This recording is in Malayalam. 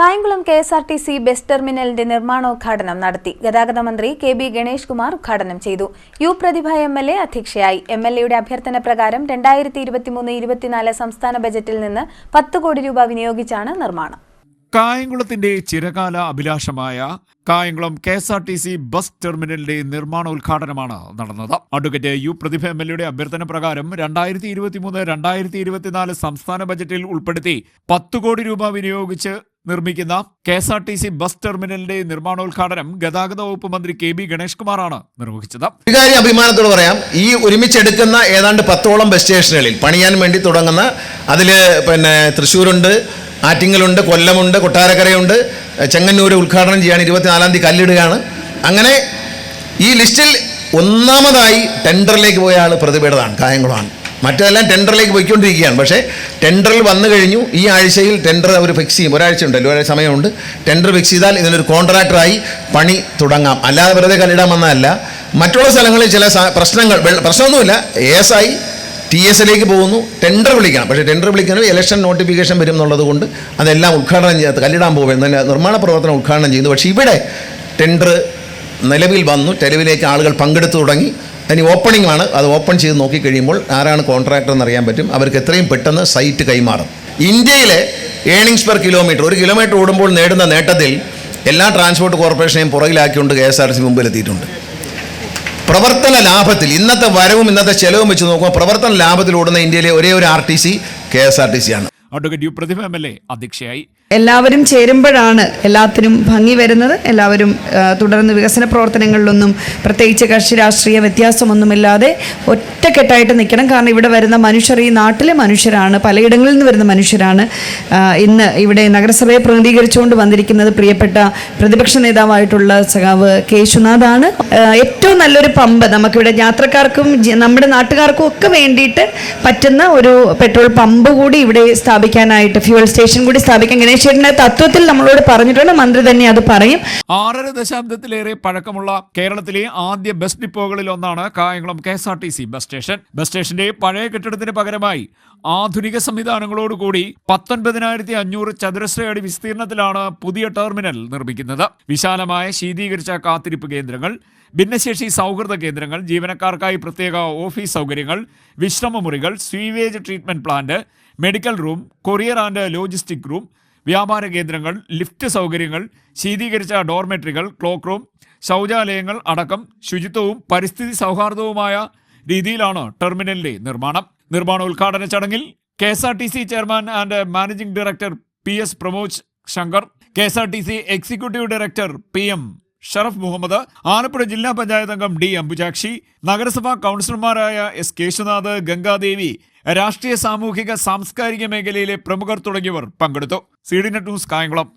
Kayamkulam K S R T C bus ടെർമിനലിന്റെ നിർമ്മാണോദ്ഘാടനം നടത്തി. ഗതാഗത മന്ത്രി കെ ബി ഗണേഷ് കുമാർ ഉദ്ഘാടനം ചെയ്തു. U Prathibha M L A അധ്യക്ഷയായി. എം എൽ എയുടെ അഭ്യർത്ഥന പ്രകാരം രണ്ടായിരത്തി ഇരുപത്തിമൂന്ന് ഇരുപത്തിനാല് സംസ്ഥാന ബജറ്റിൽ നിന്ന് പത്ത് കോടി രൂപ വിനിയോഗിച്ചാണ് നിർമ്മാണം. കായംകുളത്തിന്റെ ചിരകാല അഭിലാഷമായ Kayamkulam K S R T C bus ടെർമിനലിന്റെ നിർമ്മാണോദ്ഘാടനമാണ് നടന്നത്. Advocate U Prathibha M L എയുടെ അഭ്യർത്ഥന പ്രകാരം രണ്ടായിരത്തി ഇരുപത്തിമൂന്ന് രണ്ടായിരത്തി ഇരുപത്തിനാല് സംസ്ഥാന ബജറ്റിൽ ഉൾപ്പെടുത്തി പത്ത് കോടി രൂപ വിനിയോഗിച്ച് നിർമ്മിക്കുന്ന K S R T C bus ടെർമിനലിന്റെ നിർമ്മാണോദ്ഘാടനം ഗതാഗത വകുപ്പ് മന്ത്രി കെ ബി ഗണേഷ് കുമാറാണ് നിർവഹിച്ചത്. ഇക്കാര്യം അഭിമാനത്തോട് പറയാം ഈ ഒരുമിച്ചെടുക്കുന്ന ഏതാണ്ട് പത്തോളം ബസ് സ്റ്റേഷനുകളിൽ പണിയാൻ വേണ്ടി തുടങ്ങുന്ന അതിൽ പിന്നെ തൃശ്ശൂരുണ്ട് ആറ്റിങ്ങലുണ്ട് കൊല്ലമുണ്ട് കൊട്ടാരക്കരയുണ്ട് ചെങ്ങന്നൂർ ഉദ്ഘാടനം ചെയ്യാൻ ഇരുപത്തിനാലാം തീയതി കല്ലിടുകയാണ്. അങ്ങനെ ഈ ലിസ്റ്റിൽ ഒന്നാമതായി ടെൻഡറിലേക്ക് പോയ ആൾ പ്രതിഭയുടേതാണ് കായംകുളമാണ് മറ്റെല്ലാം ടെൻഡറിലേക്ക് പോയിക്കൊണ്ടിരിക്കുകയാണ്. പക്ഷേ ടെൻഡറിൽ വന്നു കഴിഞ്ഞു. ഈ ആഴ്ചയിൽ ടെൻഡർ അവർ ഫിക്സ് ചെയ്യും. ഒരാഴ്ച ഉണ്ടല്ലോ ഒരാഴ്ച സമയമുണ്ട്. ടെൻഡർ ഫിക്സ് ചെയ്താൽ ഇതിനൊരു കോൺട്രാക്ടറായി പണി തുടങ്ങാം. അല്ലാതെ വെറുതെ കല്ലിടാൻ വന്നതല്ല. മറ്റുള്ള സ്ഥലങ്ങളിൽ ചില പ്രശ്നങ്ങൾ പ്രശ്നമൊന്നുമില്ല. എസ് ആയി ടി എസ് എല്ലേക്ക് പോകുന്നു. ടെൻഡർ വിളിക്കണം. പക്ഷേ ടെൻഡർ വിളിക്കുന്നത് ഇലക്ഷൻ നോട്ടിഫിക്കേഷൻ വരും എന്നുള്ളത് കൊണ്ട് അതെല്ലാം ഉദ്ഘാടനം ചെയ്യാത്ത കല്ലിടാൻ തന്നെ നിർമ്മാണ പ്രവർത്തനം ഉദ്ഘാടനം ചെയ്യുന്നു. പക്ഷേ ഇവിടെ ടെൻഡർ നിലവിൽ വന്നു. ടെലിവിലേക്ക് ആളുകൾ പങ്കെടുത്തു തുടങ്ങി. ഇനി ഓപ്പണിംഗ് ആണ് അത് ഓപ്പൺ ചെയ്ത് നോക്കിക്കഴിയുമ്പോൾ ആരാണ് കോൺട്രാക്ടർ എന്ന് അറിയാൻ പറ്റും. അവർക്ക് എത്രയും പെട്ടെന്ന് സൈറ്റ് കൈമാറും. ഇന്ത്യയിലെ ഏണിങ്സ് പെർ കിലോമീറ്റർ ഒരു കിലോമീറ്റർ ഓടുമ്പോൾ നേടുന്ന നേട്ടത്തിൽ എല്ലാ ട്രാൻസ്പോർട്ട് കോർപ്പറേഷനെയും പുറകിലാക്കിക്കൊണ്ട് കെ എസ് ആർ സി മുമ്പിലെത്തിയിട്ടുണ്ട് പ്രവർത്തന ലാഭത്തിൽ ഇന്നത്തെ വരവും ഇന്നത്തെ ചെലവും വെച്ച് നോക്കുമ്പോൾ പ്രവർത്തന ലാഭത്തിൽ ഓടുന്ന ഇന്ത്യയിലെ ഒരേ ഒരു R T C K S R T C ആണ്. Advocate U Prathibha M L A അധ്യക്ഷയായി. എല്ലാവരും ചേരുമ്പോഴാണ് എല്ലാത്തിനും ഭംഗി വരുന്നത്. എല്ലാവരും തുടർന്ന് വികസന പ്രവർത്തനങ്ങളിലൊന്നും പ്രത്യേകിച്ച് കക്ഷി രാഷ്ട്രീയ വ്യത്യാസമൊന്നുമില്ലാതെ ഒറ്റക്കെട്ടായിട്ട് നിൽക്കണം. കാരണം ഇവിടെ വരുന്ന മനുഷ്യർ ഈ നാട്ടിലെ മനുഷ്യരാണ് പലയിടങ്ങളിൽ നിന്ന് വരുന്ന മനുഷ്യരാണ്. ഇന്ന് ഇവിടെ നഗരസഭയെ പ്രതിനിധീകരിച്ചുകൊണ്ട് വന്നിരിക്കുന്നത് പ്രിയപ്പെട്ട പ്രതിപക്ഷ നേതാവായിട്ടുള്ള സഖാവ് കേശുനാഥാണ്. ഏറ്റവും നല്ലൊരു പമ്പ് നമുക്കിവിടെ യാത്രക്കാർക്കും നമ്മുടെ നാട്ടുകാർക്കും ഒക്കെ വേണ്ടിയിട്ട് പറ്റുന്ന ഒരു പെട്രോൾ പമ്പ് കൂടി ഇവിടെ സ്ഥാപിക്കാനായിട്ട് ഫ്യൂവൽ സ്റ്റേഷൻ കൂടി സ്ഥാപിക്കാൻ ഗണേശേട്ടന്റെ തത്വത്തിൽ നമ്മളോട് പറഞ്ഞിട്ടുണ്ട്. മന്ത്രി തന്നെ അത് പറയും. ആറര ദശാബ്ദത്തിലേറെ പഴക്കമുള്ള കേരളത്തിലെ ആദ്യ ബസ് ഡിപ്പോകളിൽ ഒന്നാണ് Kayamkulam K S R T C bus station bus സ്റ്റേഷന്റെ പഴയ കെട്ടിടത്തിന് പകരമായി ആധുനിക സംവിധാനങ്ങളോടുകൂടി പത്തൊൻപതിനായിരത്തി അഞ്ഞൂറ് ചതുരശ്ര അടി വിസ്തീർണത്തിലാണ് പുതിയ ടെർമിനൽ നിർമ്മിക്കുന്നത്. വിശാലമായ ശീതീകരിച്ച കാത്തിരിപ്പ് കേന്ദ്രങ്ങൾ ഭിന്നശേഷി സൗഹൃദ കേന്ദ്രങ്ങൾ ജീവനക്കാർക്കായി പ്രത്യേക ഓഫീസ് സൗകര്യങ്ങൾ വിശ്രമമുറികൾ sewage treatment plant medical room courier and logistic room വ്യാപാര കേന്ദ്രങ്ങൾ ലിഫ്റ്റ് സൗകര്യങ്ങൾ ശീതീകരിച്ച ഡോർമെട്രികൾ ക്ലോക്ക് റൂം ശൗചാലയങ്ങൾ അടക്കം ശുചിത്വവും പരിസ്ഥിതി സൗഹാർദ്ദവുമായ രീതിയിലാണ് ടെർമിനലിന്റെ നിർമ്മാണം. നിർമ്മാണ ഉദ്ഘാടന ചടങ്ങിൽ K S R T C chairman and managing director P S Pramod Shankar K S R T C executive director P M Sharaf Muhammad Alappuzha ജില്ലാ പഞ്ചായത്ത് അംഗം ഡി അംബുജാക്ഷി നഗരസഭാ കൗൺസിലർമാരായ എസ് കേശുനാഥ് ഗംഗാദേവി രാഷ്ട്രീയ സാമൂഹിക സാംസ്കാരിക മേഖലയിലെ പ്രമുഖർ തുടങ്ങിയവർ പങ്കെടുത്തു. C news Kayamkulam.